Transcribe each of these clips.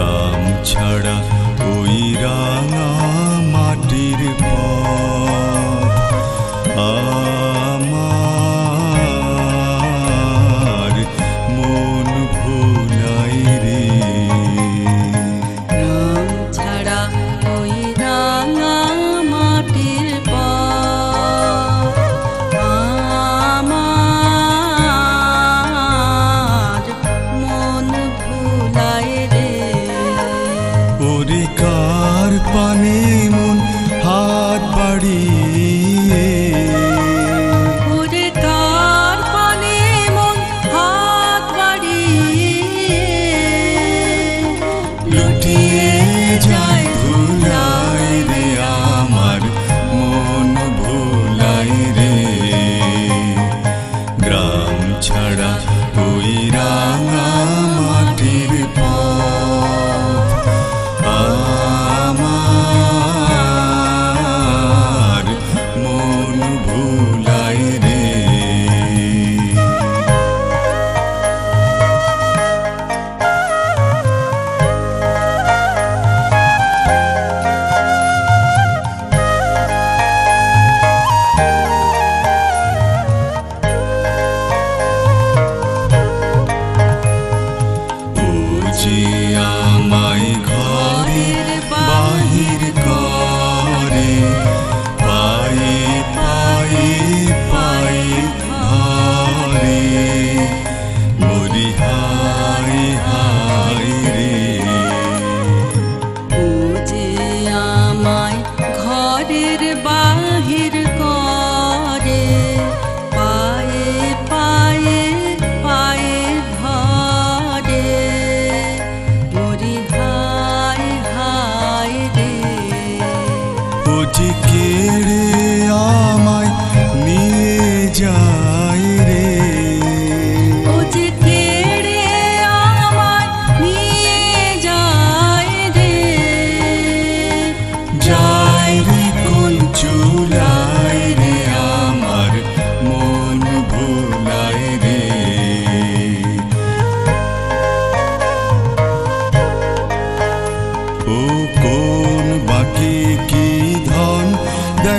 রাম ছাড়া ওই রাম লুটিয়ে যায় ti. বুঝি কেড়ে আমায় নিয়ে যায় রে। ও যে কেড়ে আমায় নিয়ে যায় রে। যায় রে কোন চুলায় রে আমার মন ভুলায় রে। ও কোন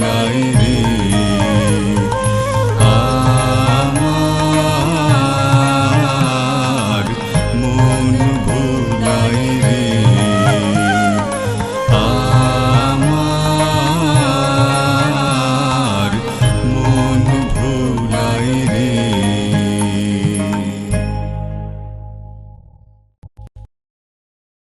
nai ni